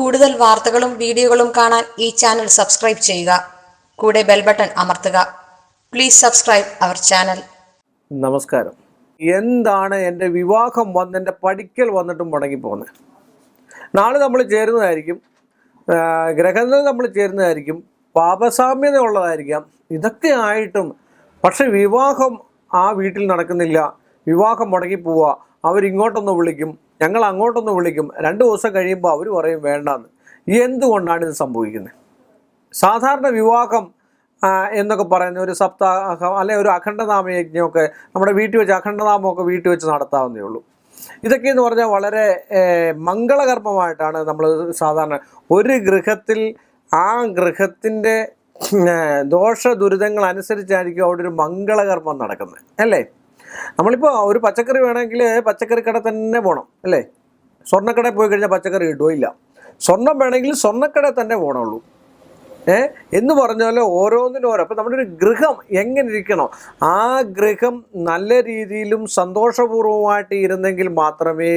കൂടുതൽ വാർത്തകളും വീഡിയോകളും കാണാൻ ഈ ചാനൽ സബ്സ്ക്രൈബ് ചെയ്യുക. കൂടെ ബെൽ ബട്ടൺ അമർത്തുക. Please subscribe our channel. നമസ്കാരം. എന്താണ് എന്റെ വിവാഹം വന്ന് എന്റെ പഠിക്കൽ വന്നിട്ടും മുടങ്ങിപ്പോകുന്നത് നാളെ നമ്മൾ ചേരുന്നതായിരിക്കും. ഗ്രഹങ്ങൾ നമ്മൾ ചേരുന്നതായിരിക്കും. പാപസാമ്യത ഉള്ളതായിരിക്കാം. ഇതൊക്കെ ആയിട്ടും പക്ഷെ വിവാഹം ആ വീട്ടിൽ നടക്കുന്നില്ല. വിവാഹം മുടങ്ങിപ്പോവുക. അവരിങ്ങോട്ടൊന്ന് വിളിക്കും. ഞങ്ങൾ അങ്ങോട്ടൊന്ന് വിളിക്കും. രണ്ട് ദിവസം കഴിയുമ്പോൾ അവർ പറയും വേണ്ടെന്ന്. എന്തുകൊണ്ടാണ് ഇത് സംഭവിക്കുന്നത്? സാധാരണ വിവാഹം എന്നൊക്കെ പറയുന്ന ഒരു സപ്താഹം അല്ലെ ഒരു അഖണ്ഡനാമ യജ്ഞമൊക്കെ നമ്മുടെ വീട്ടിൽ വെച്ച് അഖണ്ഡനാമമൊക്കെ വീട്ടിൽ വെച്ച് നടത്താവുന്നേ ഉള്ളൂ. ഇതൊക്കെ എന്ന് പറഞ്ഞാൽ വളരെ മംഗളകർമ്മമായിട്ടാണ് നമ്മൾ സാധാരണ ഒരു ഗൃഹത്തിൽ ആ ഗൃഹത്തിന്റെ ദോഷ ദുരിതങ്ങൾ അനുസരിച്ചായിരിക്കും അവിടെ ഒരു മംഗളകർമ്മം നടക്കുന്നത്. അല്ലേ? നമ്മളിപ്പോൾ ഒരു പച്ചക്കറി വേണമെങ്കിൽ പച്ചക്കറി കട തന്നെ പോകണം അല്ലേ? സ്വർണക്കടയിൽ പോയി കഴിഞ്ഞാൽ പച്ചക്കറി കിട്ടുമോ ഇല്ല. സ്വർണം വേണമെങ്കിൽ സ്വർണക്കട തന്നെ പോകണുള്ളൂ എന്ന് പറഞ്ഞാൽ ഓരോന്നിനും ഓരോ. അപ്പം നമ്മുടെ ഒരു ഗൃഹം എങ്ങനെ ഇരിക്കണം ആ ഗൃഹം നല്ല രീതിയിലും സന്തോഷപൂർവമായിട്ട് ഇരുന്നെങ്കിൽ മാത്രമേ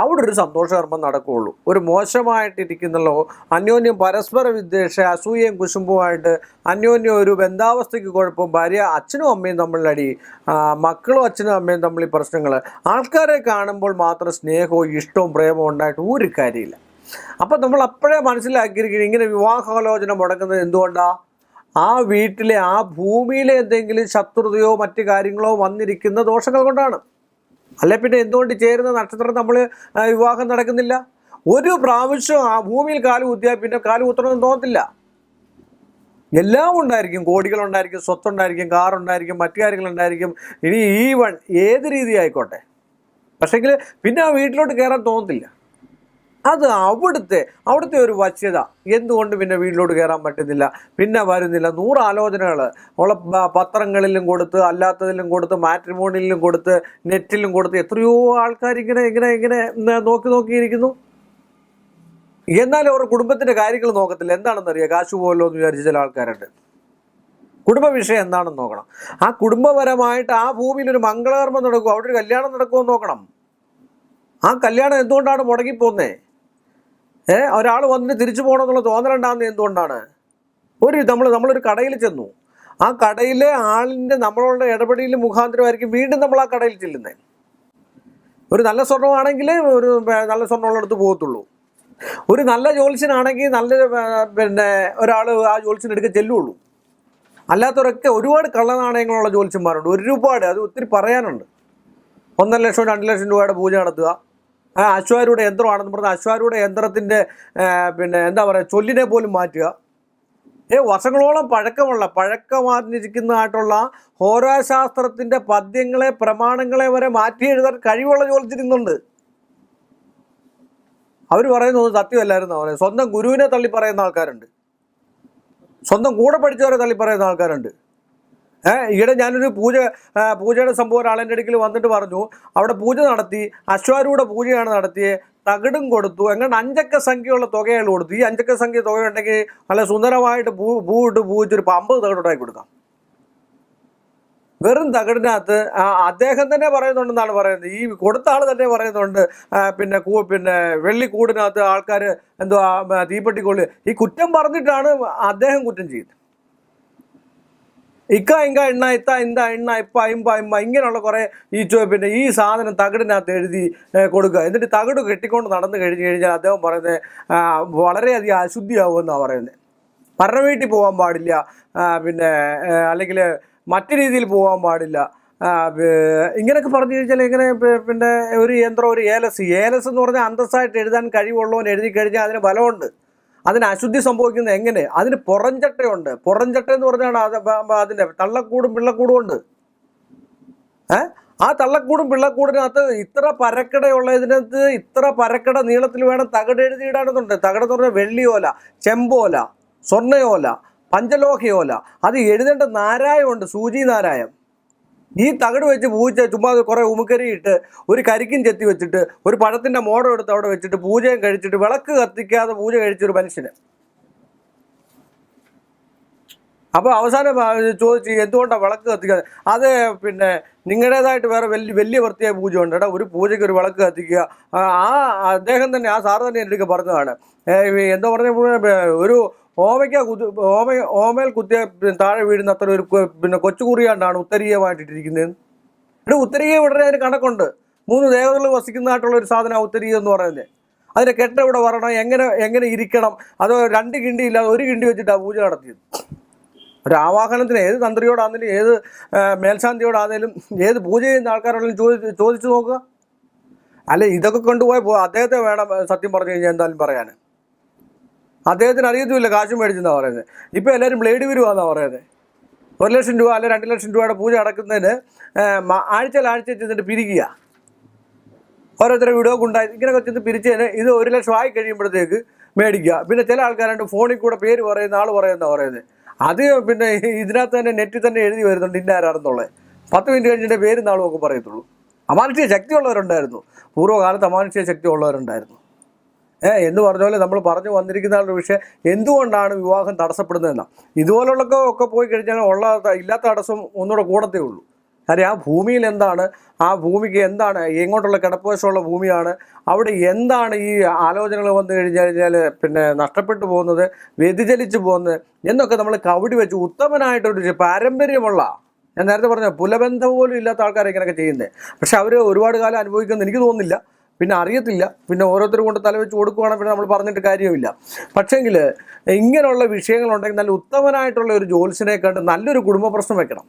അവിടെ ഒരു സന്തോഷകർമ്മം നടക്കുകയുള്ളൂ. ഒരു മോശമായിട്ടിരിക്കുന്നല്ലോ അന്യോന്യം പരസ്പര വിദ്വേഷ അസൂയയും കുശുമ്പുമായിട്ട് അന്യോന്യം ഒരു ബന്ധാവസ്ഥയ്ക്ക് കുഴപ്പം ഭാര്യ അച്ഛനും അമ്മയും തമ്മിലടി മക്കളും അച്ഛനും അമ്മയും തമ്മിൽ പ്രശ്നങ്ങൾ. ആൾക്കാരെ കാണുമ്പോൾ മാത്രം സ്നേഹവും ഇഷ്ടവും പ്രേമവും ഉണ്ടായിട്ട് ഒരു കാര്യമില്ല അപ്പം നമ്മൾ അപ്പോഴേ മനസ്സിലാക്കിയിരിക്കുന്നത് ഇങ്ങനെ വിവാഹാലോചന മുടക്കുന്നത് എന്തുകൊണ്ടാ? ആ വീട്ടിലെ ആ ഭൂമിയിലെ എന്തെങ്കിലും ശത്രുതയോ മറ്റു കാര്യങ്ങളോ വന്നിരിക്കുന്ന ദോഷങ്ങൾ കൊണ്ടാണ്. അല്ലെ പിന്നെ എന്തുകൊണ്ട് ചേരുന്ന നക്ഷത്രം നമ്മൾ വിവാഹം നടക്കുന്നില്ല? ഒരു പ്രാവശ്യം ആ ഭൂമിയിൽ കാലു കുത്തിയാൽ പിന്നെ കാലു കുത്തണമെന്ന് തോന്നത്തില്ല. എല്ലാം ഉണ്ടായിരിക്കും. കോടികൾ കോടികളുണ്ടായിരിക്കും സ്വത്തുണ്ടായിരിക്കും കാറുണ്ടായിരിക്കും മറ്റു കാര്യങ്ങൾ ഉണ്ടായിരിക്കും. ഇനി ഈ വൺ ഏത് രീതി ആയിക്കോട്ടെ? പക്ഷേങ്കിൽ പിന്നെ ആ വീട്ടിലോട്ട് കയറാൻ തോന്നത്തില്ല. അത് അവിടുത്തെ അവിടുത്തെ ഒരു വശ്യത. എന്തുകൊണ്ട് പിന്നെ വീട്ടിലോട്ട് കയറാൻ പറ്റുന്നില്ല? പിന്നെ വരുന്നില്ല. നൂറ് ആലോചനകൾ ഉള്ള പത്രങ്ങളിലും കൊടുത്ത് അല്ലാത്തതിലും കൊടുത്ത് മാട്രിമോണിയിലും കൊടുത്ത് നെറ്റിലും കൊടുത്ത് എത്രയോ ആൾക്കാർ ഇങ്ങനെ ഇങ്ങനെ ഇങ്ങനെ നോക്കി നോക്കിയിരിക്കുന്നു. എന്നാലും അവർ കുടുംബത്തിന്റെ കാര്യങ്ങൾ നോക്കത്തില്ല. എന്താണെന്ന് കാശു പോലോ എന്ന് വിചാരിച്ച ചില ആൾക്കാരുണ്ട്. കുടുംബ വിഷയം എന്താണെന്ന് നോക്കണം. ആ കുടുംബപരമായിട്ട് ആ ഭൂമിയിൽ ഒരു മംഗളകർമ്മം നടക്കുമോ അവിടെ ഒരു കല്യാണം നടക്കുമോ നോക്കണം. ആ കല്യാണം എന്തുകൊണ്ടാണ് മുടങ്ങിപ്പോന്നേ? ഒരാൾ വന്നിട്ട് തിരിച്ചു പോകണമെന്നുള്ള തോന്നലുണ്ടാകുന്നത് എന്തുകൊണ്ടാണ്? ഒരു നമ്മൾ നമ്മളൊരു കടയിൽ ചെന്നു. ആ കടയിലെ ആളിന്റെ നമ്മളോട് ഇടപെടലിൽ മുഖാന്തരമായിരിക്കും വീണ്ടും നമ്മൾ ആ കടയിൽ ചെല്ലുന്നത് ഒരു നല്ല സ്വർണമാണെങ്കിൽ ഒരു നല്ല സ്വർണമുള്ളടത്ത് പോകത്തുള്ളൂ. ഒരു നല്ല ജ്യോത്സ്യനാണെങ്കിൽ നല്ല പിന്നെ ഒരാൾ ആ ജ്യോത്സ്യനെടുക്കെ ചെല്ലുള്ളൂ. അല്ലാത്തവരൊക്കെ ഒരുപാട് കള്ളനാണയങ്ങളുള്ള ജ്യോത്സ്യന്മാരുണ്ട്. ഒരുപാട് അത് ഒത്തിരി പറയാനുണ്ട്. ഒന്നര ലക്ഷം രണ്ട് ലക്ഷം രൂപയുടെ പൂജ നടത്തുക. ആ അശ്വാരൂഢ യന്ത്രമാണെന്ന് പറഞ്ഞാൽ അശ്വാരൂഢ യന്ത്രത്തിന്റെ പിന്നെ എന്താ പറയുക ചൊല്ലിനെ പോലും മാറ്റുക. ഏ വർഷങ്ങളോളം പഴക്കമുള്ള പഴക്കമാർന്നിരിക്കുന്നതായിട്ടുള്ള ഹോരാശാസ്ത്രത്തിന്റെ പദ്യങ്ങളെ പ്രമാണങ്ങളെ വരെ മാറ്റി എഴുതാൻ കഴിവുള്ള ചോദിച്ചിരുന്നുണ്ട്. അവർ പറയുന്നത് സത്യമല്ലായിരുന്നു? അവരെ സ്വന്തം ഗുരുവിനെ തള്ളി പറയുന്ന ആൾക്കാരുണ്ട്. സ്വന്തം കൂടെ പഠിച്ചവരെ തള്ളി പറയുന്ന ആൾക്കാരുണ്ട്. ഈയിടെ ഞാനൊരു പൂജ പൂജയുടെ സംഭവം ഒരാളെന്റെ അടുക്കൽ വന്നിട്ട് പറഞ്ഞു. അവിടെ പൂജ നടത്തി അശ്വാരൂഢ പൂജയാണ് നടത്തിയത് തകിടും കൊടുത്തു. എങ്ങനെ അഞ്ചക്ക സംഖ്യയുള്ള തുകയാണ് കൊടുത്തു ഈ അഞ്ചക്ക സംഖ്യ തുക ഉണ്ടെങ്കിൽ നല്ല സുന്ദരമായിട്ട് പൂ പൂ ഇട്ട് പൂജിച്ചൊരു അമ്പത് തകിടുണ്ടാക്കി കൊടുക്കാം. വെറും തകിടിനകത്ത് അദ്ദേഹം തന്നെ പറയുന്നുണ്ടെന്നാണ് പറയുന്നത്. ഈ കൊടുത്ത ആൾ തന്നെ പറയുന്നുണ്ട്. പിന്നെ കൂ- പിന്നെ വെള്ളിക്കൂടിനകത്ത് ആൾക്കാർ എന്തുവാ തീപ്പെട്ടിക്കൊള്ളി. ഈ കുറ്റം പറഞ്ഞിട്ടാണ് അദ്ദേഹം കുറ്റം ചെയ്യുന്നത്. ഇക്ക ഇങ്ക എണ്ണ ഇത്ത ഇന്ത എണ്ണ ഇപ്പ ഇമ്പ ഇമ്മ ഇങ്ങനെയുള്ള കുറേ ഈ പിന്നെ ഈ സാധനം തകിടിനകത്ത് എഴുതി കൊടുക്കുക. എന്നിട്ട് തകിട് കെട്ടിക്കൊണ്ട് നടന്നു കഴിഞ്ഞ് കഴിഞ്ഞാൽ അദ്ദേഹം പറയുന്നത് വളരെയധികം അശുദ്ധിയാവുമെന്നാണ് പറയുന്നത്. പറഞ്ഞ വീട്ടിൽ പോകാൻ പാടില്ല പിന്നെ അല്ലെങ്കിൽ മറ്റു രീതിയിൽ പോകാൻ പാടില്ല. ഇങ്ങനെയൊക്കെ പറഞ്ഞു കഴിഞ്ഞാൽ ഇങ്ങനെ പിന്നെ ഒരു യന്ത്രം ഒരു ഏലസ്. ഏലസ് എന്ന് പറഞ്ഞാൽ അന്തസ്സായിട്ട് എഴുതാൻ കഴിവുള്ളവൻ എഴുതി കഴിഞ്ഞാൽ അതിന് ബലമുണ്ട് അതിന് അശുദ്ധി സംഭവിക്കുന്നത് എങ്ങനെ? അതിന് പുറംചട്ടയുണ്ട്. പുറംചട്ട എന്ന് പറഞ്ഞാണ് അത് അതിന്റെ തള്ളക്കൂടും പിള്ളക്കൂടും ഉണ്ട്. ഏ? ആ തള്ളക്കൂടും പിള്ളക്കൂടിനകത്ത് ഇത്ര പരക്കടയുള്ള ഇതിനകത്ത് ഇത്ര പരക്കട നീളത്തിൽ വേണം തകട് എഴുതിയിടാനെന്നുണ്ട്. തകട് എന്ന് പറഞ്ഞാൽ വെള്ളിയോല ചെമ്പോല സ്വർണയോല പഞ്ചലോഹയോല. അത് എഴുതേണ്ട നാരായമുണ്ട് സൂചി നാരായം ഈ തകട് വെച്ച് പൂജ ചുമ്മാ കുറേ ഉമുക്കരിയിട്ട് ഒരു കരിക്കും ചെത്തി വെച്ചിട്ട് ഒരു പഴത്തിന്റെ മോടം എടുത്ത് അവിടെ വെച്ചിട്ട് പൂജയും കഴിച്ചിട്ട് വിളക്ക് കത്തിക്കാതെ പൂജ കഴിച്ചൊരു മനുഷ്യന്. അപ്പോൾ അവസാനം ചോദിച്ച് എന്തുകൊണ്ടാണ് വിളക്ക് കത്തിക്കാതെ? അത് പിന്നെ നിങ്ങളുടേതായിട്ട് വേറെ വലിയ വലിയ വൃത്തിയായ പൂജ ഉണ്ട് എടാ ഒരു പൂജയ്ക്ക് ഒരു വിളക്ക് കത്തിക്കുക. ആ അദ്ദേഹം തന്നെ ആ സാർ തന്നെ എന്റെ പറഞ്ഞതാണ്. എന്താ പറഞ്ഞ ഒരു ഓമയ്ക്ക ഓമ ഓമയിൽ കുത്തിയ താഴെ വീഴുന്ന അത്ര ഒരു പിന്നെ കൊച്ചുകുറിയാണ്ടാണ് ഉത്തരീയമായിട്ടിരിക്കുന്നത്. ഇവിടെ ഉത്തരീയ ഉടനെ അതിന് കണക്കുണ്ട്. മൂന്ന് ദേവതകൾ വസിക്കുന്നതായിട്ടുള്ള ഒരു സാധനം ഉത്തരീയം എന്ന് പറയുന്നത്. അതിനെ കെട്ട ഇവിടെ വരണം എങ്ങനെ എങ്ങനെ ഇരിക്കണം അതോ രണ്ട് കിണ്ടി ഇല്ലാതെ ഒരു കിണ്ടി വെച്ചിട്ടാണ് പൂജ നടത്തിയത്? ഒരു ആവാഹനത്തിന് ഏത് തന്ത്രിയോടാണെങ്കിലും ഏത് മേൽശാന്തിയോടാന്നേലും ഏത് പൂജ ചെയ്യുന്ന ആൾക്കാരോടും ചോദിച്ച് ചോദിച്ചു നോക്കുക. അല്ല ഇതൊക്കെ കൊണ്ടുപോയി അദ്ദേഹത്തെ വേണം സത്യം പറഞ്ഞു കഴിഞ്ഞാൽ എന്തായാലും പറയാൻ അദ്ദേഹത്തിന് അറിയത്തുമില്ല കാശ് മേടിച്ചെന്നാണ് പറയുന്നത്. ഇപ്പോൾ എല്ലാവരും ബ്ലേഡ് വരുവാന്നാണ് പറയുന്നത്. ഒരു ലക്ഷം രൂപ അല്ലെ രണ്ട് ലക്ഷം രൂപയുടെ പൂജ അടക്കുന്നതിന് ആഴ്ച ആഴ്ച ചെന്നിട്ട് പിരിക്കുക. ഓരോരുത്തരുടെ വീഡിയോ ഉണ്ടായി ഇങ്ങനെയൊക്കെ ചെന്ന് പിരിച്ചതിന് ഇത് ഒരു ലക്ഷം ആയി കഴിയുമ്പോഴത്തേക്ക് മേടിക്കുക. പിന്നെ ചില ആൾക്കാരുണ്ട് ഫോണിൽ കൂടെ പേര് പറയുന്ന ആൾ പറയുന്ന പറയുന്നത്. അത് പിന്നെ ഇതിനകത്ത് തന്നെ നെറ്റിൽ തന്നെ എഴുതി വരുന്നുണ്ട് ഇന്നാരാണെന്നുള്ളത് പത്ത് മിനിറ്റ് കഴിഞ്ഞിട്ട് പേരും നാളും ഒക്കെ പറയത്തുള്ളൂ. അമാനുഷ്യ ശക്തിയുള്ളവരുണ്ടായിരുന്നു. പൂർവകാലത്ത് അമാനുഷ്യ ശക്തി ഉള്ളവരുണ്ടായിരുന്നു എന്ന് പറഞ്ഞ പോലെ നമ്മൾ പറഞ്ഞു വന്നിരിക്കുന്ന ആളുടെ വിഷയം എന്തുകൊണ്ടാണ് വിവാഹം തടസ്സപ്പെടുന്നതെന്ന? ഇതുപോലുള്ളൊക്കെ ഒക്കെ പോയി കഴിഞ്ഞാൽ ഉള്ള ഇല്ലാത്ത തടസ്സം ഒന്നുകൂടെ കൂടത്തേ ഉള്ളൂ. കാര്യം ആ ഭൂമിയിൽ എന്താണ്? ആ ഭൂമിക്ക് എന്താണ്? എങ്ങോട്ടുള്ള കിടപ്പുവശമുള്ള ഭൂമിയാണ്. അവിടെ എന്താണ് ഈ ആലോചനകൾ വന്നു കഴിഞ്ഞു കഴിഞ്ഞാൽ പിന്നെ നഷ്ടപ്പെട്ടു പോകുന്നത് വ്യതിചലിച്ചു പോകുന്നത് എന്നൊക്കെ നമ്മൾ കവിടി വെച്ച് ഉത്തമനായിട്ടൊരു പാരമ്പര്യമുള്ള ഞാൻ നേരത്തെ പറഞ്ഞ പുലബന്ധം പോലും ഇല്ലാത്ത ആൾക്കാരെ ഇങ്ങനെയൊക്കെ ചെയ്യുന്നത്. പക്ഷെ അവർ ഒരുപാട് കാലം അനുഭവിക്കുമെന്ന് എനിക്ക് തോന്നുന്നില്ല. പിന്നെ അറിയത്തില്ല. പിന്നെ ഓരോരുത്തർ കൊണ്ട് തലവെച്ച് കൊടുക്കുവാണെങ്കിൽ പിന്നെ നമ്മൾ പറഞ്ഞിട്ട് കാര്യമില്ല പക്ഷേങ്കിൽ ഇങ്ങനെയുള്ള വിഷയങ്ങളുണ്ടെങ്കിൽ നല്ല ഉത്തമനായിട്ടുള്ള ഒരു ജോലിസിനെ കണ്ട് നല്ലൊരു കുടുംബ പ്രശ്നം വെക്കണം.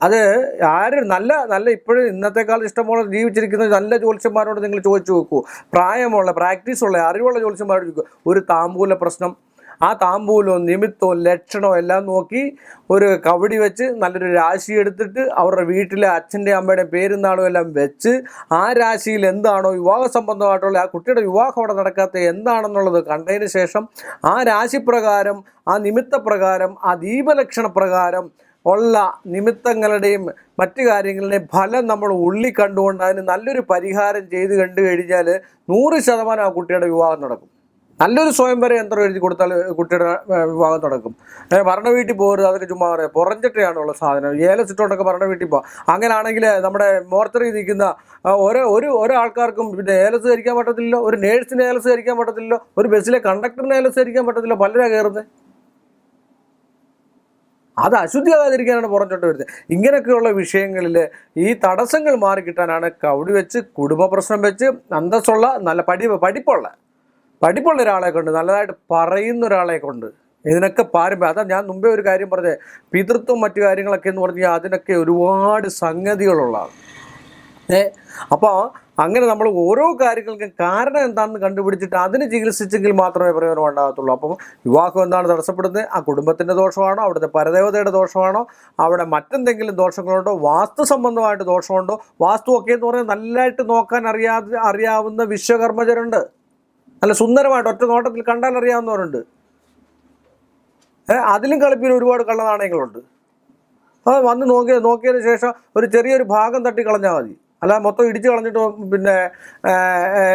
അത് ആര് നല്ല നല്ല ഇപ്പോഴും ഇന്നത്തെക്കാൾ ഇഷ്ടംപോലെ ജീവിച്ചിരിക്കുന്ന നല്ല ജ്യോത്സ്യന്മാരോട് നിങ്ങൾ ചോദിച്ചു നോക്കൂ. പ്രായമുള്ള പ്രാക്ടീസുള്ള അറിവുള്ള ജ്യോത്സ്യന്മാരോട് ചോദിക്കൂ. ഒരു താമ്പൂല പ്രശ്നം ആ താമ്പൂലവും നിമിത്തവും ലക്ഷണവും എല്ലാം നോക്കി ഒരു കവടി വെച്ച് നല്ലൊരു രാശി എടുത്തിട്ട് അവരുടെ വീട്ടിലെ അച്ഛന്റെ അമ്മയുടെ പേരും നാളും എല്ലാം വെച്ച് ആ രാശിയിൽ എന്താണോ വിവാഹ സംബന്ധമായിട്ടുള്ള ആ കുട്ടിയുടെ വിവാഹം അവിടെ നടക്കാത്ത എന്താണെന്നുള്ളത് കണ്ടതിന് ശേഷം ആ രാശിപ്രകാരം ആ നിമിത്തപ്രകാരം ആ ദീപലക്ഷണ പ്രകാരം ഉള്ള നിമിത്തങ്ങളുടെയും മറ്റു കാര്യങ്ങളുടെയും ഫലം നമ്മൾ ഉള്ളി കണ്ടുകൊണ്ട് അതിന് നല്ലൊരു പരിഹാരം ചെയ്ത് കണ്ടു കഴിഞ്ഞാൽ നൂറ് ശതമാനം ആ കുട്ടിയുടെ വിവാഹം നടക്കും. നല്ലൊരു സ്വയംവര യന്ത്രം എഴുതി കൊടുത്താൽ കുട്ടിയുടെ വിവാഹം നടക്കും ഭരണ വീട്ടിൽ പോകരുത് അതൊക്കെ ചുമ്മാ പറയാം. പുറഞ്ചിട്ടയാണുള്ള സാധനം. ഏലച്ചിട്ടോണ്ടൊക്കെ ഭരണ വീട്ടിൽ പോകാം അങ്ങനെയാണെങ്കിൽ നമ്മുടെ മോർച്ചറി നിൽക്കുന്ന ഒരേ ഒരു ഒരാൾക്കാർക്കും പിന്നെ ഏലസ് ധരിക്കാൻ പറ്റത്തില്ലല്ലോ ഒരു നേഴ്സിന് ഏലസ് ധരിക്കാൻ പറ്റത്തില്ലല്ലോ ഒരു ബസ്സിലെ കണ്ടക്ടറിന് ഏലസ് ധരിക്കാൻ പറ്റത്തില്ല പലരാ കയറുന്നത് അത് അശുദ്ധിയാകാതിരിക്കാനാണ് പുറഞ്ചോട്ട് വരുന്നത്. ഇങ്ങനെയൊക്കെയുള്ള വിഷയങ്ങളിൽ ഈ തടസ്സങ്ങൾ മാറിക്കിട്ടാനാണ് കവടി വെച്ച് കുടുംബ പ്രശ്നം വെച്ച് അന്തസ്സുള്ള നല്ല പഠി പഠിപ്പുള്ള പഠിപ്പുള്ള ഒരാളെ കൊണ്ട് നല്ലതായിട്ട് പറയുന്ന ഒരാളെ കൊണ്ട് ഇതിനൊക്കെ പാരമ്പര്യം. അതാ ഞാൻ മുമ്പേ ഒരു കാര്യം പറഞ്ഞത് പിതൃത്വം മറ്റു കാര്യങ്ങളൊക്കെ എന്ന് പറഞ്ഞാൽ അതിനൊക്കെ ഒരുപാട് സംഗതികളുള്ളതാണ് ഏ അപ്പോൾ അങ്ങനെ നമ്മൾ ഓരോ കാര്യങ്ങൾക്കും കാരണം എന്താണെന്ന് കണ്ടുപിടിച്ചിട്ട് അതിന് ചികിത്സിച്ചെങ്കിൽ മാത്രമേ പ്രയോജനം ഉണ്ടാകത്തുള്ളൂ. അപ്പം വിവാഹം എന്താണ് തടസ്സപ്പെടുന്നത്? ആ കുടുംബത്തിന്റെ ദോഷമാണോ? അവിടുത്തെ പരദേവതയുടെ ദോഷമാണോ? അവിടെ മറ്റെന്തെങ്കിലും ദോഷങ്ങളുണ്ടോ? വാസ്തു സംബന്ധമായിട്ട് ദോഷമുണ്ടോ? വാസ്തു ഒക്കെ എന്ന് പറഞ്ഞാൽ നല്ലതായിട്ട് നോക്കാൻ അറിയാതെ അറിയാവുന്ന വിശ്വകർമ്മജരുണ്ട്. നല്ല സുന്ദരമായിട്ട് ഒറ്റ നോട്ടത്തിൽ കണ്ടാൽ അറിയാവുന്നവരുണ്ട്. അതിലും കളിപ്പിൽ ഒരുപാട് കള്ള നാണയങ്ങളുണ്ട്. അത് വന്ന് നോക്കിയ നോക്കിയതിന് ശേഷം ഒരു ചെറിയൊരു ഭാഗം തട്ടി കളഞ്ഞാൽ മതി. അല്ല മൊത്തം ഇടിച്ച് കളഞ്ഞിട്ട് പിന്നെ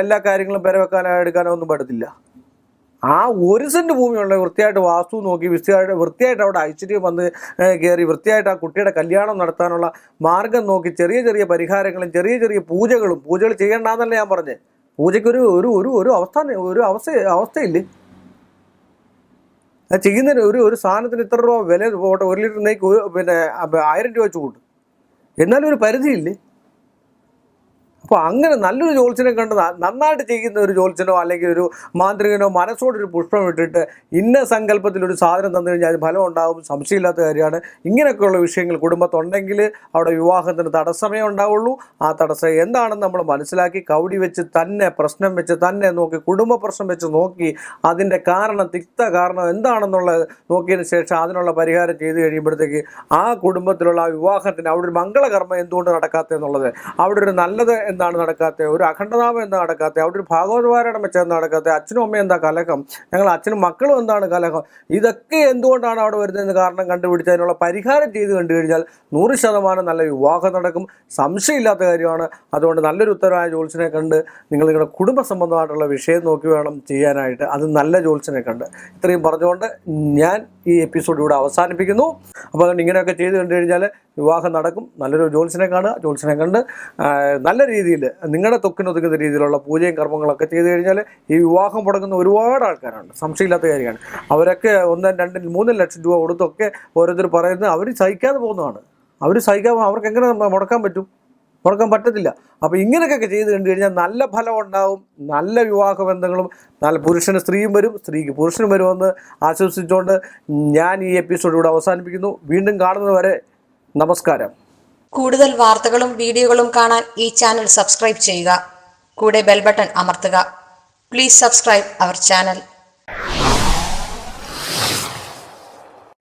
എല്ലാ കാര്യങ്ങളും പെരവെക്കാനോ എടുക്കാനോ ഒന്നും പറ്റത്തില്ല. ആ ഒരു സെന്റ് ഭൂമിയുള്ള വൃത്തിയായിട്ട് വാസ്തു നോക്കി വൃത്തിയായിട്ട് വൃത്തിയായിട്ട് അവിടെ ഐശ്വര്യം വന്ന് കയറി വൃത്തിയായിട്ട് ആ കുട്ടിയുടെ കല്യാണം നടത്താനുള്ള മാർഗം നോക്കി ചെറിയ ചെറിയ പരിഹാരങ്ങളും ചെറിയ ചെറിയ പൂജകളും പൂജകൾ ചെയ്യണ്ടെന്നല്ല ഞാൻ പറഞ്ഞത് പൂജയ്ക്കൊരു ഒരു ഒരു ഒരു അവസ്ഥ ഒരു അവസ്ഥ അവസ്ഥയില്ലേ? ചെയ്യുന്ന ഒരു ഒരു സാധനത്തിന് ഇത്ര രൂപ വില പോട്ടെ ഒരു ലിറ്റർ നെയ്ക്ക് പിന്നെ ആയിരം രൂപ വെച്ച് കൂട്ടും. എന്നാലും ഒരു പരിധിയില്ലേ? അപ്പോൾ അങ്ങനെ നല്ലൊരു ജോത്സ്യനെ കണ്ട് നന്നായിട്ട് ചെയ്യുന്ന ഒരു ജോത്സ്യനോ അല്ലെങ്കിൽ ഒരു മാന്ത്രികനോ മനസ്സോടൊരു പുഷ്പം ഇട്ടിട്ട് ഇന്ന സങ്കല്പത്തിൽ ഒരു സാധനം തന്നു കഴിഞ്ഞാൽ അത് ഫലം ഉണ്ടാകും സംശയമില്ലാത്ത കാര്യമാണ്. ഇങ്ങനെയൊക്കെയുള്ള വിഷയങ്ങൾ കുടുംബത്തുണ്ടെങ്കിൽ അവിടെ വിവാഹത്തിന് തടസ്സമേ ഉണ്ടാവുള്ളൂ. ആ തടസ്സം എന്താണെന്ന് നമ്മൾ മനസ്സിലാക്കി കൗടി വെച്ച് തന്നെ പ്രശ്നം വെച്ച് തന്നെ നോക്കി കുടുംബ പ്രശ്നം വെച്ച് നോക്കി അതിന്റെ കാരണം തിക്ത കാരണം എന്താണെന്നുള്ളത് നോക്കിയതിന് ശേഷം അതിനുള്ള പരിഹാരം ചെയ്ത് കഴിയുമ്പോഴത്തേക്ക് ആ കുടുംബത്തിലുള്ള ആ വിവാഹത്തിന് അവിടെ ഒരു മംഗളകർമ്മം എന്തുകൊണ്ട് നടക്കാത്തതെന്നുള്ളത് അവിടെ ഒരു നല്ലത് എന്താണ് നടക്കാത്തത് ഒരു അഖണ്ഡനാമം എന്താ നടക്കാത്തത് അവിടെ ഒരു ഭാഗവതപാരായണം വെച്ചാൽ എന്താ നടക്കാത്തത് അച്ഛനും അമ്മയും എന്താ കലഹം? ഞങ്ങൾ അച്ഛനും മക്കളും എന്താണ് കലഹം? ഇതൊക്കെ എന്തുകൊണ്ടാണ് അവിടെ വരുന്നതെന്ന് കാരണം കണ്ടുപിടിച്ചതിനുള്ള പരിഹാരം ചെയ്ത് കണ്ടു കഴിഞ്ഞാൽ നൂറ് ശതമാനം നല്ല വിവാഹം നടക്കും. സംശയമില്ലാത്ത കാര്യമാണ്. അതുകൊണ്ട് നല്ലൊരു ഉത്തരവായ ജോത്സ്യനെ കണ്ട് നിങ്ങൾ നിങ്ങളുടെ കുടുംബ സംബന്ധമായിട്ടുള്ള വിഷയം നോക്കി വേണം ചെയ്യാനായിട്ട്. അത് നല്ല ജോത്സ്യനെ കണ്ട്. ഇത്രയും പറഞ്ഞുകൊണ്ട് ഞാൻ ഈ എപ്പിസോഡ് ഇവിടെ അവസാനിപ്പിക്കുന്നു. അപ്പോൾ അതുകൊണ്ട് ഇങ്ങനെയൊക്കെ ചെയ്ത് കണ്ടു കഴിഞ്ഞാൽ വിവാഹം നടക്കും. നല്ലൊരു ജോത്സ്യനെ കാണുക. ജോത്സ്യനെ കണ്ട് നല്ല രീതിയിൽ നിങ്ങളുടെ തൊക്കിനൊതുക്കുന്ന രീതിയിലുള്ള പൂജയും കർമ്മങ്ങളൊക്കെ ചെയ്ത് കഴിഞ്ഞാൽ ഈ വിവാഹം മുടങ്ങുന്ന ഒരുപാട് ആൾക്കാരുണ്ട്. സംശയമില്ലാത്ത കാര്യമാണ്. അവരൊക്കെ ഒന്നും രണ്ടും മൂന്നും ലക്ഷം രൂപ കൊടുത്തൊക്കെ ഓരോരുത്തർ പറയുന്നത് അവർ സഹിക്കാതെ പോകുന്നതാണ്. അവർ സഹിക്കാൻ അവർക്ക് എങ്ങനെ മുടക്കാൻ പറ്റും? മുടക്കാൻ പറ്റത്തില്ല. അപ്പോൾ ഇങ്ങനെയൊക്കെ ചെയ്ത് കണ്ടു കഴിഞ്ഞാൽ നല്ല ഫലം ഉണ്ടാവും നല്ല വിവാഹ ബന്ധങ്ങളും നല്ല പുരുഷന് സ്ത്രീയും വരും സ്ത്രീക്ക് പുരുഷനും വരുമെന്ന് ആശംസിച്ചുകൊണ്ട് ഞാൻ ഈ എപ്പിസോഡ് ഇവിടെ അവസാനിപ്പിക്കുന്നു. വീണ്ടും കാണുന്നത് വരെ നമസ്കാരം. കൂടുതൽ വാർത്തകളും വീഡിയോകളും കാണാൻ ഈ ചാനൽ സബ്സ്ക്രൈബ് ചെയ്യുക. കൂടെ ബെൽബട്ടൺ അമർത്തുക. Please subscribe our channel